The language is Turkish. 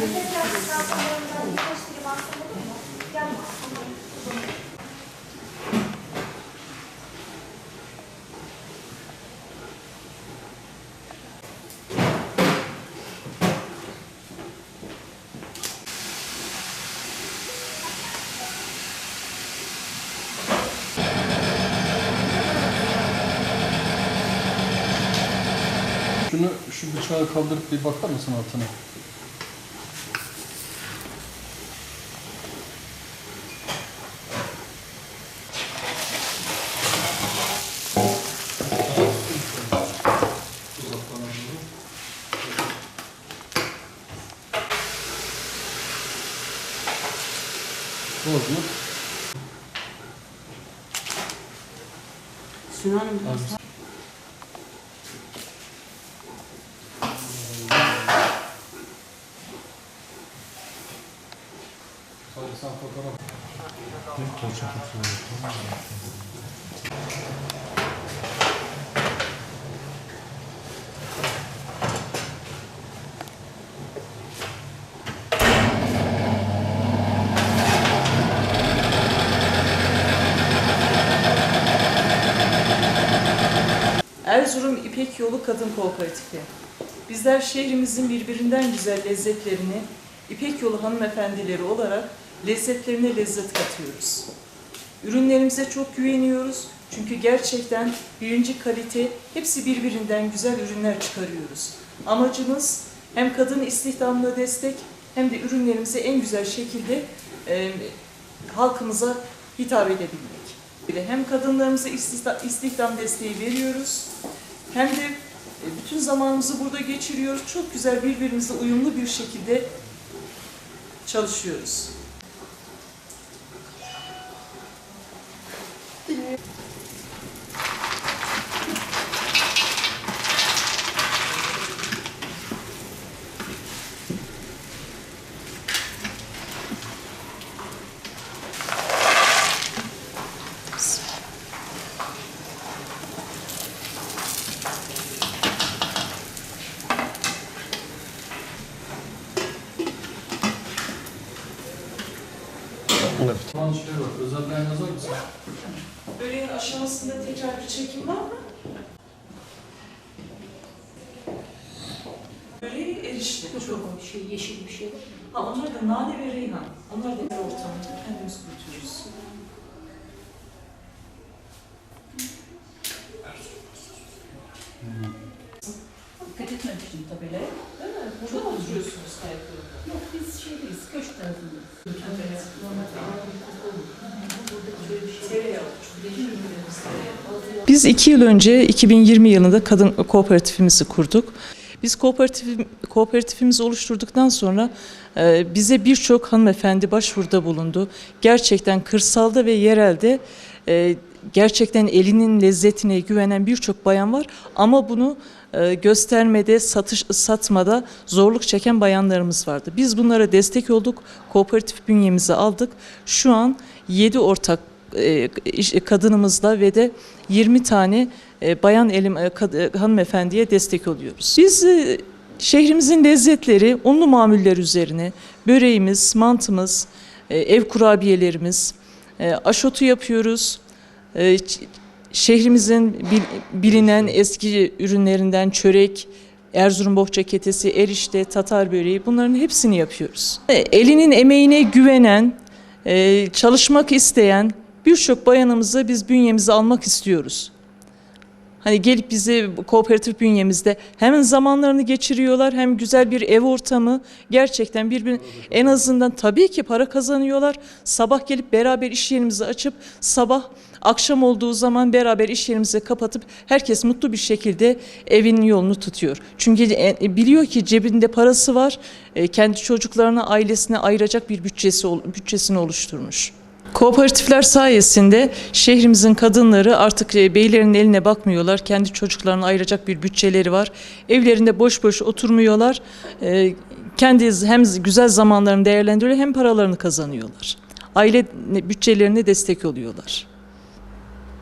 Şunu şu bıçağı kaldırıp bir bakar mısın altına? Bozma. Sunu Hanım biraz Az- Sadece sen fotoğraf Erzurum İpek Yolu Kadın Kooperatifi. Bizler şehrimizin birbirinden güzel lezzetlerini İpek Yolu hanımefendileri olarak lezzetlerine lezzet katıyoruz. Ürünlerimize çok güveniyoruz çünkü gerçekten birinci kalite hepsi birbirinden güzel ürünler çıkarıyoruz. Amacımız hem kadın istihdamına destek hem de ürünlerimizi en güzel şekilde e, halkımıza hitap edebilmek. De Hem kadınlarımıza istihdam, desteği veriyoruz hem de e, bütün zamanımızı burada geçiriyoruz. Çok güzel birbirimize uyumlu bir şekilde çalışıyoruz. Tamam şey var. Özelden yazar mısın? Böreğin aşamasında tekrar bir çekim var mı? Böreği erişte. Çok. bir şey, yeşil bir şey var. Ha, onlar da nane ve reyhan. Onlar da bir ortamda kendimiz kurutuyoruz. Dikkat etmemiştim tabelaya. Değil mi? Burada mı oturuyorsunuz? Yok biz şeydeyiz, köşk tarafındayız. Evet. Normalde ağır bir koku olur. Burada şöyle bir şey Tereyağı. Bütün ürünlerimiz tereyağı. Biz iki yıl önce 2020 yılında kadın kooperatifimizi kurduk. Biz kooperatif, kooperatifimizi oluşturduktan sonra e, bize birçok hanımefendi başvuruda bulundu. Gerçekten kırsalda ve yerelde e, gerçekten elinin lezzetine güvenen birçok bayan var. Ama bunu e, göstermede, satış satmada zorluk çeken bayanlarımız vardı. Biz bunlara destek olduk. Kooperatif bünyemizi aldık. Şu an 7 ortak kadınımızla ve de 20 tane e, bayan elim e, e, hanımefendiye destek oluyoruz. Biz e, şehrimizin lezzetleri, unlu mamuller üzerine böreğimiz, mantımız, e, ev kurabiyelerimiz, e, aşotu yapıyoruz. E, Şehrimizin bil- bilinen eski ürünlerinden çörek, Erzurum bohça ketesi, erişte, tatar böreği bunların hepsini yapıyoruz. E, Elinin emeğine güvenen, e, çalışmak isteyen birçok bayanımızı biz bünyemize almak istiyoruz. Hani gelip bizi kooperatif bünyemizde hem zamanlarını geçiriyorlar hem güzel bir ev ortamı gerçekten birbirine en azından tabii ki para kazanıyorlar. Sabah gelip beraber iş yerimizi açıp sabah akşam olduğu zaman beraber iş yerimizi kapatıp herkes mutlu bir şekilde evinin yolunu tutuyor. Çünkü e, biliyor ki cebinde parası var. e, Kendi çocuklarına, ailesine ayıracak bir bütçesi bütçesini oluşturmuş. Kooperatifler sayesinde şehrimizin kadınları artık e, beylerin eline bakmıyorlar. Kendi çocuklarına ayıracak bir bütçeleri var. Evlerinde boş boş oturmuyorlar. E, Kendi hem güzel zamanlarını değerlendiriyor hem paralarını kazanıyorlar. Aile bütçelerine destek oluyorlar.